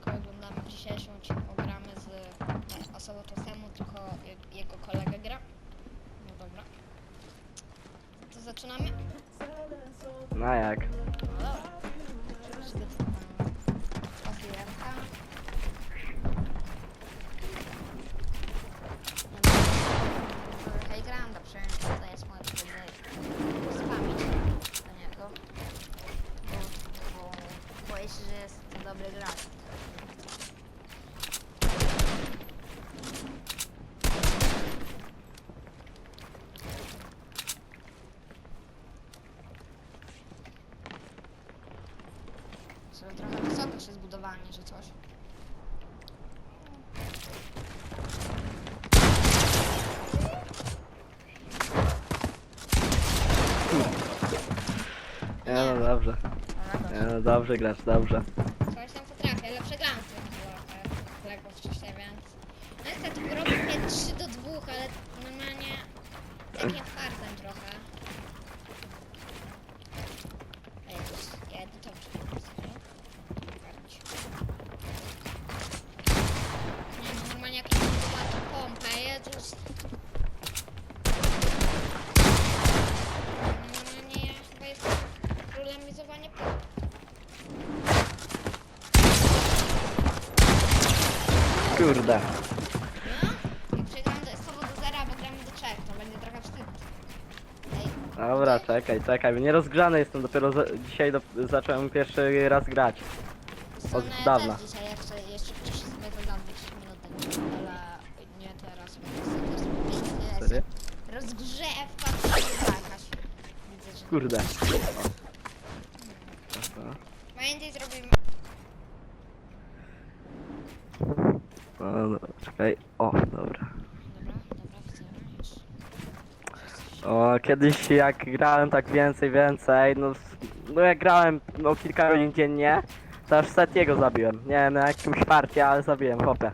kogo oglądamy w dzisiejszym odcinku. Gramy z e, osobą samą, tylko je- jego kolega gra. No dobra. To zaczynamy? No jak? No dobra. Przygotowamy ofiarka. Hej Granda, przecież to jest moje spamić do niego. Bo, bo boję się, że jest to dobry gracz. Sobie trochę wysoko się zbudowali, że coś. Nie no dobrze. No dobrze grasz, dobrze. Coś tam potrafię, ale przegrałam z tym kolegą wcześniej, więc... No niestety, robił mnie 3 do 2, ale normalnie takim fartem trochę. Ej, to jest- ja jedę to przegrałem. Nie no, normalnie jak mam zobaczę pompę, Jezus. Normalnie ja chyba jest problemizowanie pompy. Kurde. No, jak przegram to słowo do zera, bo gramy do trzech, to będzie trochę wstyd. Ej, Dobra, czekaj, czekaj. Nie rozgrzany jestem, dopiero za, dzisiaj do, zacząłem pierwszy raz grać. Od dawna. też dzisiaj jeszcze, jeszcze wcześniej sobie zagram 10 minut temu, ale nie teraz, bo to jest Serio? rozgrzewka jakaś. Widzę, że... Kurde. Pamiętaj, zrobimy... No, no, czekaj. O, dobra. Dobra, dobra, widzimy już. O, kiedyś jak grałem tak więcej, więcej, no, s- no jak grałem no kilka godzin dziennie, to aż Setiego zabiłem. Nie wiem, na jakimś parcie, ale zabiłem, chłopie.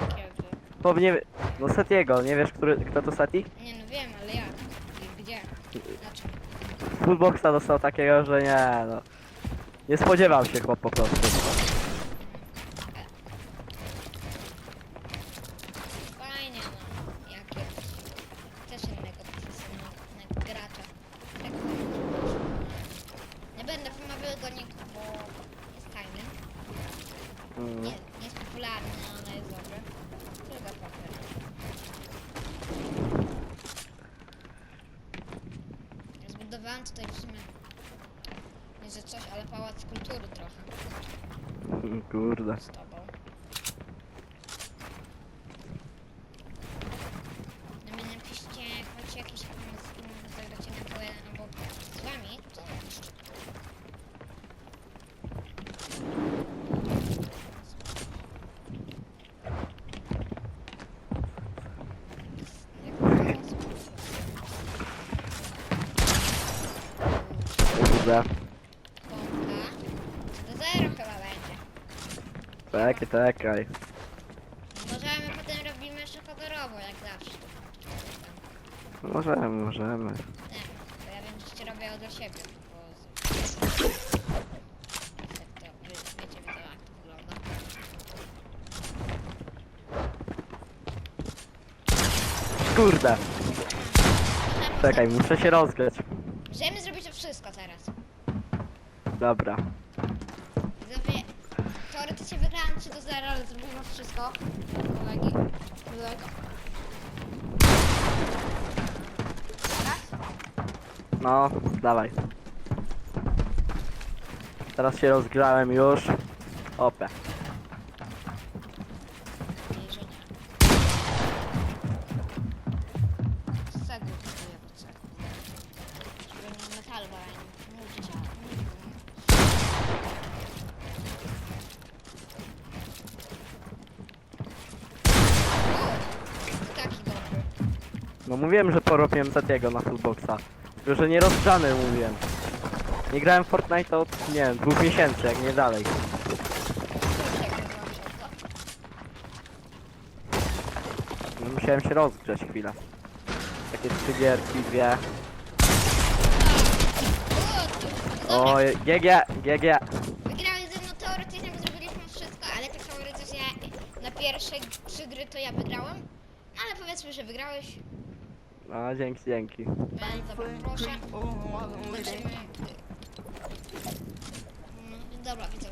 Ale kiedy? Pewnie, no Setiego, nie wiesz, który, kto to Seti? Nie no wiem, ale jak? I Gdzie? Znaczy, Fullboxa dostał takiego, że nie, no. Nie spodziewał się chłop po prostu. fajnie no, jak jest też innego profesjonalnego gracza. Tak nie będę wymawiał go nikt, bo jest tajny. Mm. Nie, jest popularny, ale jest. Zbudowałem tutaj w sumie nie że coś, ale pałac kultury trochę Kurde. z Kurde. Pompka. To zero chyba będzie. Czekaj, czekaj. Możemy potem robimy jeszcze kolorowo, jak zawsze. Możemy, możemy. Nie, to ja większość robię dla siebie, bo... z- to, wy, wiecie, wy to jak to wygląda. Kurde. Czekaj, muszę się rozgrzeć. Wszystko teraz. Dobra. Widzowie, teoretycznie wygrałem 3 do 0, ale zrobimy wszystko. Kolegi, kolego. Teraz? No, dawaj. Teraz się rozgrzałem już. Opę. No mówiłem, że porobiłem Setiego na fullboxa. Tylko, że nie rozgrzany mówiłem. Nie grałem w Fortnite od, nie wiem, dwóch miesięcy, jak nie dalej. No, musiałem się rozgrzeć chwilę. Takie trzy gierki, dwie. O, GG, GG. Wygrałeś ze mną teoretycznie, bo zrobiliśmy wszystko, pierwsze trzy gry to ja wygrałem. No ale powiedzmy, że wygrałeś. No, dzięki, dzięki. Dobra, widzę.